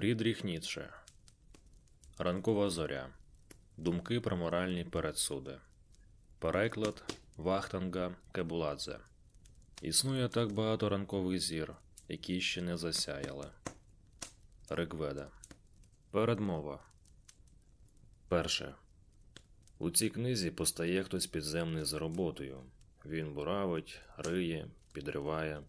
Фрідріх Ніцше Ранкова зоря. Думки про моральні передсуди. Переклад Вахтанга Кебуладзе. Існує так багато ранкових зір, які ще не засяяли. Ригведа. Передмова. Перше. У цій книзі постає хтось підземний за роботою. Він буравить, риє, підриває.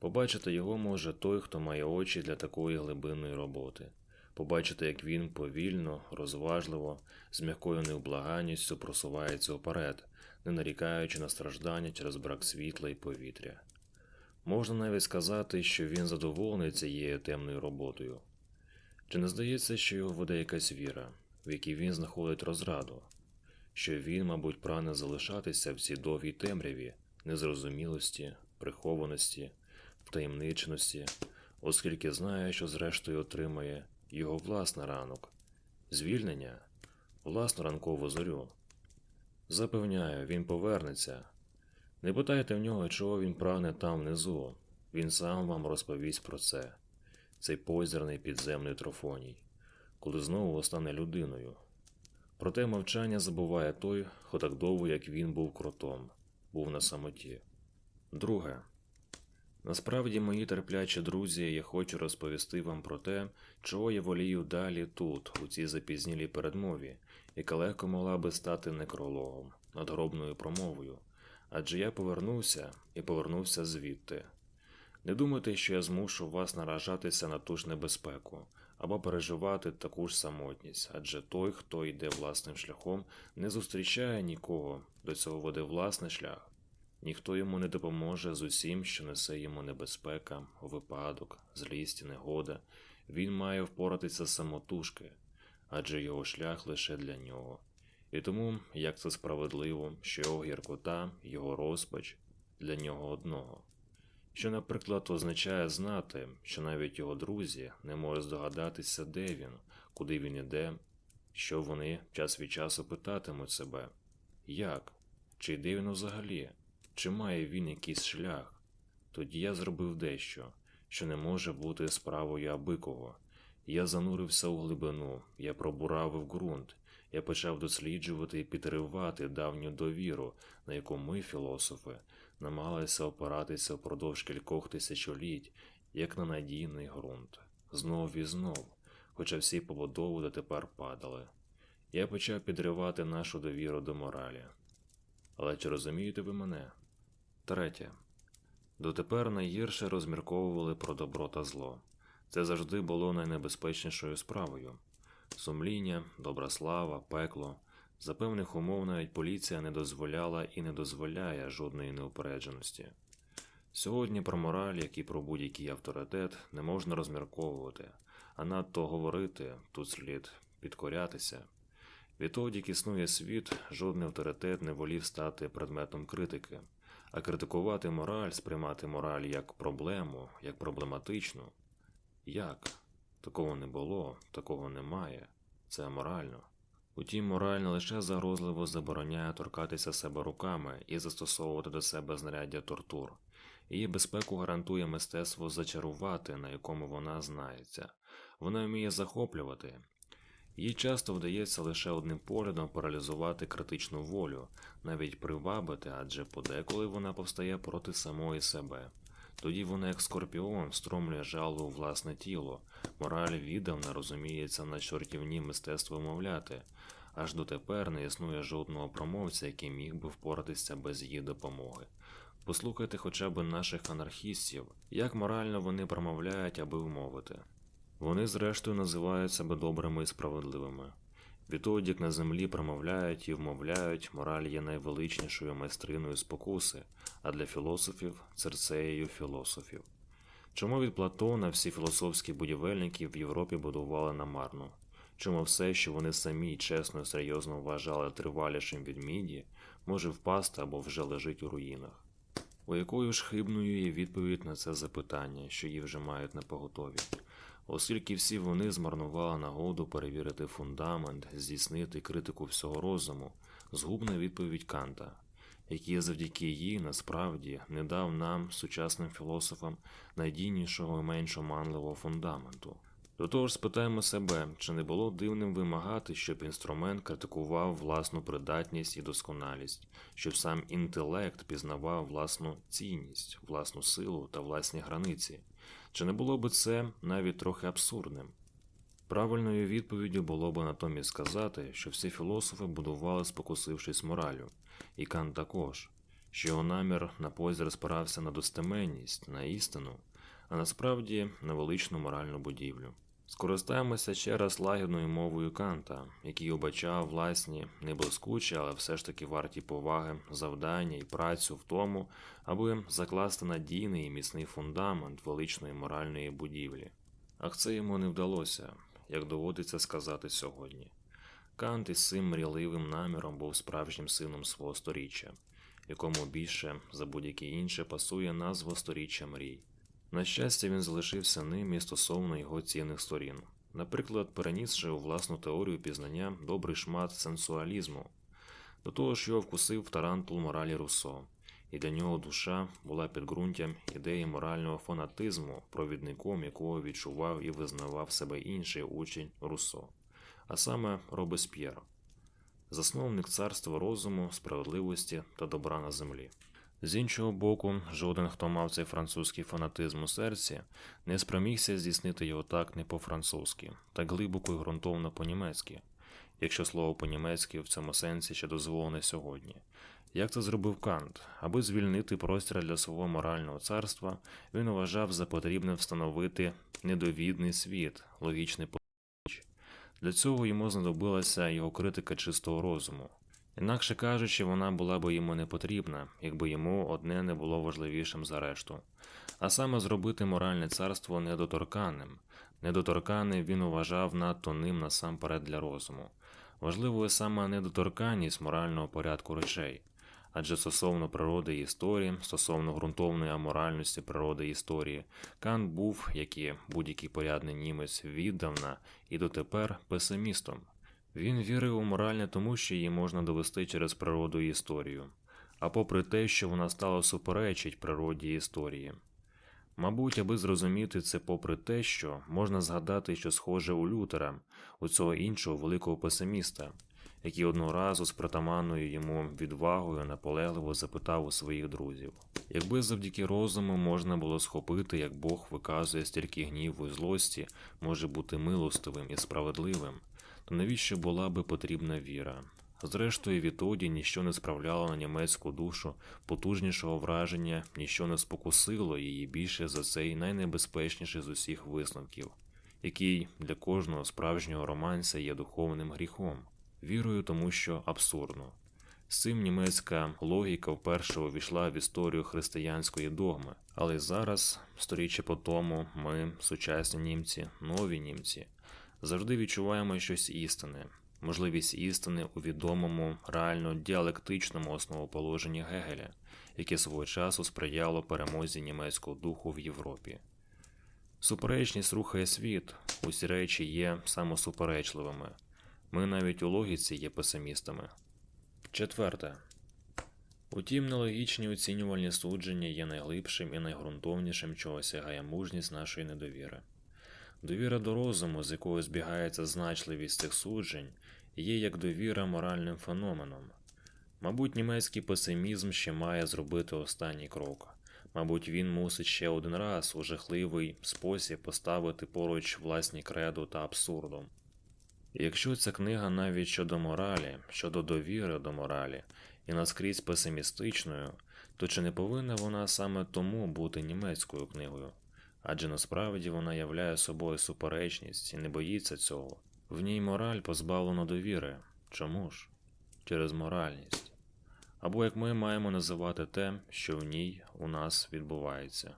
Побачити його може той, хто має очі для такої глибинної роботи. Побачити, як він повільно, розважливо, з м'якою невблаганністю просувається вперед, не нарікаючи на страждання через брак світла і повітря. Можна навіть сказати, що він задоволений цією темною роботою. Чи не здається, що його веде якась віра, в якій він знаходить розраду, що він, мабуть, прагне залишатися в цій довгій темряві, незрозумілості, прихованості, втаємниченості, оскільки знає, що зрештою отримає його власний ранок, звільнення, власну ранкову зорю. Запевняю, він повернеться. Не питайте в нього, чого він прагне там внизу. Він сам вам розповість про це, цей позірний підземний трофоній, коли знову стане людиною. Проте мовчання забуває той, хто так довго, як він був кротом, був на самоті. Друге. Насправді, мої терплячі друзі, я хочу розповісти вам про те, чого я волію далі тут, у цій запізнілій передмові, яка легко могла би стати некрологом, надгробною промовою, адже я повернувся і повернувся звідти. Не думайте, що я змушу вас наражатися на ту ж небезпеку або переживати таку ж самотність, адже той, хто йде власним шляхом, не зустрічає нікого, до цього веде власний шлях. Ніхто йому не допоможе з усім, що несе йому небезпека, випадок, злість і негода. Він має впоратися самотужки, адже його шлях лише для нього. І тому, як це справедливо, що його гіркота, його розпач для нього одного. Що, наприклад, означає знати, що навіть його друзі не можуть здогадатися, де він, куди він іде, що вони час від часу питатимуть себе як, чи йде він взагалі? Чи має він якийсь шлях? Тоді я зробив дещо, що не може бути справою абикого. Я занурився у глибину, я пробуравив ґрунт, я почав досліджувати і підривати давню довіру, на яку ми, філософи, намагалися опиратися впродовж кількох тисячоліть, як на надійний ґрунт, знов і знов, хоча всі побудови дотепер падали. Я почав підривати нашу довіру до моралі. Але чи розумієте ви мене? Третє. Дотепер найгірше розмірковували про добро та зло. Це завжди було найнебезпечнішою справою. Сумління, добра слава, пекло. За певних умов навіть поліція не дозволяла і не дозволяє жодної неупередженості. Сьогодні про мораль, як і про будь-який авторитет, не можна розмірковувати, а надто говорити тут слід підкорятися. Відтоді, як існує світ, жодний авторитет не волів стати предметом критики, а критикувати мораль, сприймати мораль як проблему, як проблематичну. Як? Такого не було, такого немає. Це аморально. Утім, мораль не лише загрозливо забороняє торкатися себе руками і застосовувати до себе знаряддя тортур. Її безпеку гарантує мистецтво зачарувати, на якому вона знається. Вона вміє захоплювати. Їй часто вдається лише одним поглядом паралізувати критичну волю, навіть привабити, адже подеколи вона повстає проти самої себе. Тоді вона, як скорпіон, стромлює жалу у власне тіло, мораль віддавна розуміється на чортівні мистецтво мовляти, аж дотепер не існує жодного промовця, який міг би впоратися без її допомоги. Послухайте хоча б наших анархістів, як морально вони промовляють, аби вмовити. Вони, зрештою, називають себе добрими і справедливими. Відтоді, як на землі промовляють і вмовляють, мораль є найвеличнішою майстриною спокуси, а для філософів церцеєю філософів. Чому від Платона всі філософські будівельники в Європі будували намарно? Чому все, що вони самі чесно і серйозно вважали тривалішим від міді, може впасти або вже лежить у руїнах? У якою ж хибною є відповідь на це запитання, що її вже мають на поготові? Оскільки всі вони змарнували нагоду перевірити фундамент, здійснити критику всього розуму, згубна відповідь Канта, який завдяки їй насправді не дав нам, сучасним філософам, найдійнішого і менш оманливого фундаменту. До того ж, спитаємо себе, чи не було дивним вимагати, щоб інструмент критикував власну придатність і досконалість, щоб сам інтелект пізнавав власну цінність, власну силу та власні границі. Чи не було би це навіть трохи абсурдним? Правильною відповіддю було б натомість сказати, що всі філософи будували, спокусившись моралю, і Кант також, що його намір на позір спирався на достеменність, на істину, а насправді на величну моральну будівлю. Скористаємося ще раз лагідною мовою Канта, який обачав власні не блискучі, але все ж таки варті поваги, завдання і працю в тому, аби закласти надійний і міцний фундамент величної моральної будівлі. Ах це йому не вдалося, як доводиться сказати сьогодні. Кант із цим мрійливим наміром був справжнім сином свого сторіччя, якому більше за будь-яке інше пасує назва сторіччя мрій. На щастя, він залишився ним і стосовно його цінних сторін, наприклад, перенісши у власну теорію пізнання добрий шмат сенсуалізму, до того ж його вкусив тарантул моралі Руссо, і для нього душа була підґрунтям ідеї морального фанатизму, провідником якого відчував і визнавав себе інший учень Руссо, а саме Робесп'єр, засновник царства розуму, справедливості та добра на землі. З іншого боку, жоден, хто мав цей французький фанатизм у серці, не спромігся здійснити його так не по-французьки, так глибоко і ґрунтовно по-німецьки, якщо слово по-німецьки в цьому сенсі ще дозволене сьогодні. Як це зробив Кант, аби звільнити простір для свого морального царства, він вважав за потрібне встановити недовідний світ, логічний. Для цього йому знадобилася його критика чистого розуму. Інакше кажучи, вона була би йому не потрібна, якби йому одне не було важливішим за решту. А саме зробити моральне царство недоторканним. Недоторканим він вважав надто ним насамперед для розуму. Важливою саме недоторканність морального порядку речей. Адже стосовно природи історії, стосовно ґрунтовної аморальності природи історії, Кант був, як і будь-який порядний німець, віддавна і дотепер песимістом. Він вірив у моральне тому, що її можна довести через природу і історію, а попри те, що вона стала суперечить природі історії. Мабуть, аби зрозуміти це попри те, що можна згадати, що схоже у Лютера, у цього іншого великого песиміста, який одного разу з притаманною йому відвагою наполегливо запитав у своїх друзів: якби завдяки розуму можна було схопити, як Бог виказує стільки гніву і злості, може бути милостивим і справедливим, навіщо була би потрібна віра? Зрештою, відтоді ніщо не справляло на німецьку душу потужнішого враження, ніщо не спокусило її більше за цей найнебезпечніший з усіх висновків, який для кожного справжнього романця є духовним гріхом, вірою, тому що абсурдно. З цим німецька логіка вперше увійшла в історію християнської догми, але зараз, сторіччя по тому, ми, сучасні німці, нові німці, завжди відчуваємо щось істинне, можливість істини у відомому, реально діалектичному основоположенні Гегеля, яке свого часу сприяло перемозі німецького духу в Європі. Суперечність рухає світ, усі речі є самосуперечливими. Ми навіть у логіці є песимістами. Четверте. Утім, нелогічні оцінювальні судження є найглибшим і найґрунтовнішим, чого сягає мужність нашої недовіри. Довіра до розуму, з якою збігається значливість цих суджень, є як довіра моральним феноменом. Мабуть, німецький песимізм ще має зробити останній крок. Мабуть, він мусить ще один раз у жахливий спосіб поставити поруч власні кредо та абсурдом. Якщо ця книга навіть щодо моралі, щодо довіри до моралі і наскрізь песимістичною, то чи не повинна вона саме тому бути німецькою книгою? Адже насправді вона являє собою суперечність і не боїться цього. В ній мораль позбавлена довіри. Чому ж? Через моральність. Або як ми маємо називати те, що в ній у нас відбувається.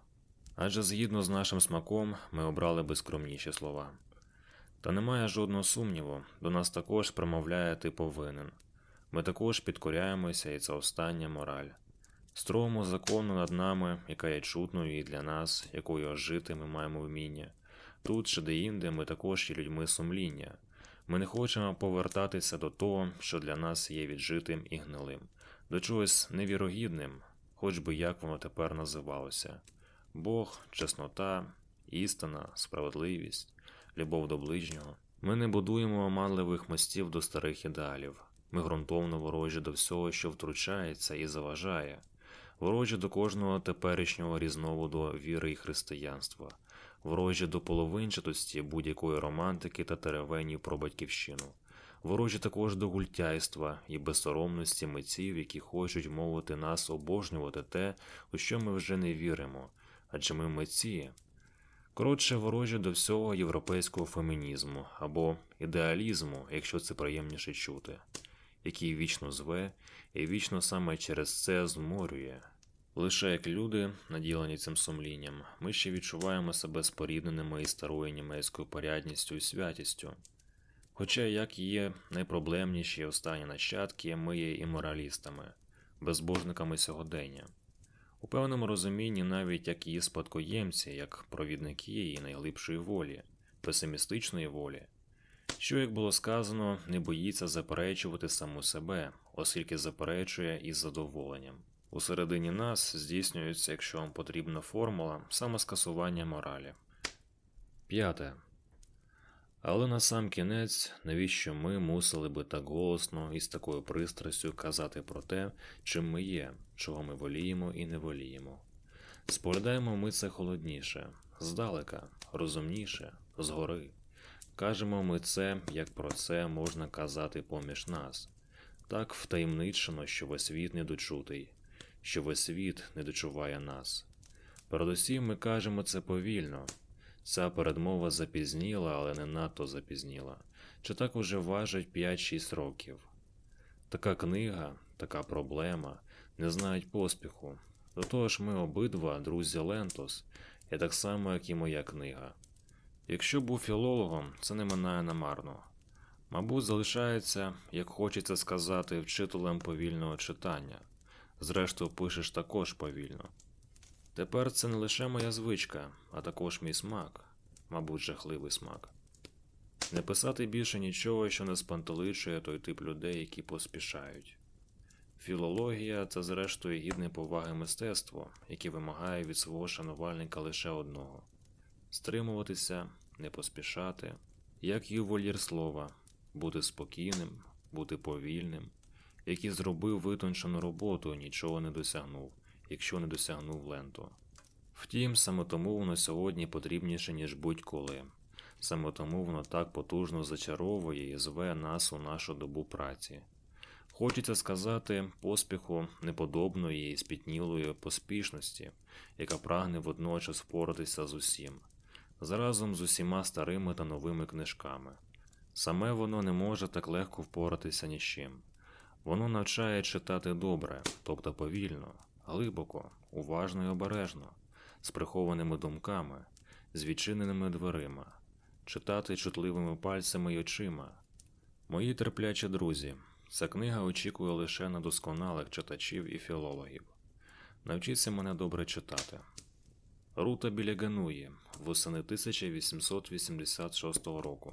Адже згідно з нашим смаком ми обрали би скромніші слова. Та немає жодного сумніву, до нас також промовляє ти повинен. Ми також підкоряємося, і це остання мораль. Строгому закону над нами, яка є чутною і для нас, якою жити ми маємо вміння. Тут чи де-інде ми також є людьми сумління. Ми не хочемо повертатися до того, що для нас є віджитим і гнилим, до чогось невірогідним, хоч би як воно тепер називалося. Бог, чеснота, істина, справедливість. любов до ближнього. Ми не будуємо оманливих мостів до старих ідеалів. Ми ґрунтовно ворожі до всього, що втручається і заважає, ворожі до кожного теперішнього різновиду віри і християнства, ворожі до половинчатості будь-якої романтики та теревенів про батьківщину, ворожі також до гультяйства і безсоромності митців, які хочуть мовити нас обожнювати те, у що ми вже не віримо, адже ми митці. Коротше, ворожі до всього європейського фемінізму або ідеалізму, якщо це приємніше чути, який вічно зве і вічно саме через це зморює. Лише як люди, наділені цим сумлінням, ми ще відчуваємо себе спорідненими із старою німецькою порядністю і святістю. Хоча як є найпроблемніші останні нащадки, ми є і моралістами, безбожниками сьогодення. У певному розумінні, навіть як її спадкоємці, як провідники її найглибшої волі, песимістичної волі, що, як було сказано, не боїться заперечувати саму себе, оскільки заперечує із задоволенням. Усередині нас здійснюється, якщо вам потрібна формула, самоскасування моралі. П'яте. Але на сам кінець, навіщо ми мусили би так голосно і з такою пристрастю казати про те, чим ми є, чого ми воліємо і не воліємо. Споглядаємо ми це холодніше, здалека, розумніше, згори. Кажемо ми це, як про це можна казати поміж нас, так втаємничено, що весь світ недочутий, що весь світ не дочуває нас. Передусім ми кажемо це повільно. Ця передмова запізніла, але не надто запізніла, чи так уже важить 5-6 років. Така книга, така проблема не знають поспіху. До того ж, ми обидва, друзі Лентос, і так само, як і моя книга. Якщо був філологом, це не минає намарно. Мабуть, залишається, як хочеться сказати, вчителем повільного читання. Зрештою, пишеш також повільно. Тепер це не лише моя звичка, а також мій смак, мабуть, жахливий смак. Не писати більше нічого, що не спантеличує той тип людей, які поспішають. Філологія це, зрештою, гідне поваги мистецтво, яке вимагає від свого шанувальника лише одного стримуватися, не поспішати, як ювелір слова, бути спокійним, бути повільним, який зробив витончену роботу, нічого не досягнув якщо не досягнув ленту. Втім, саме тому воно сьогодні потрібніше, ніж будь-коли. Саме тому воно так потужно зачаровує і зве нас у нашу добу праці. Хочеться сказати поспіху неподобної і спітнілої поспішності, яка прагне водночас впоратися з усім, заразом з усіма старими та новими книжками. Саме воно не може так легко впоратися ні з чим. Воно навчає читати добре, тобто повільно, глибоко, уважно і обережно, з прихованими думками, з відчиненими дверима, читати чутливими пальцями й очима. Мої терплячі друзі, ця книга очікує лише на досконалих читачів і філологів. Навчіться мене добре читати. Рута біля Генуї, восени 1886 року.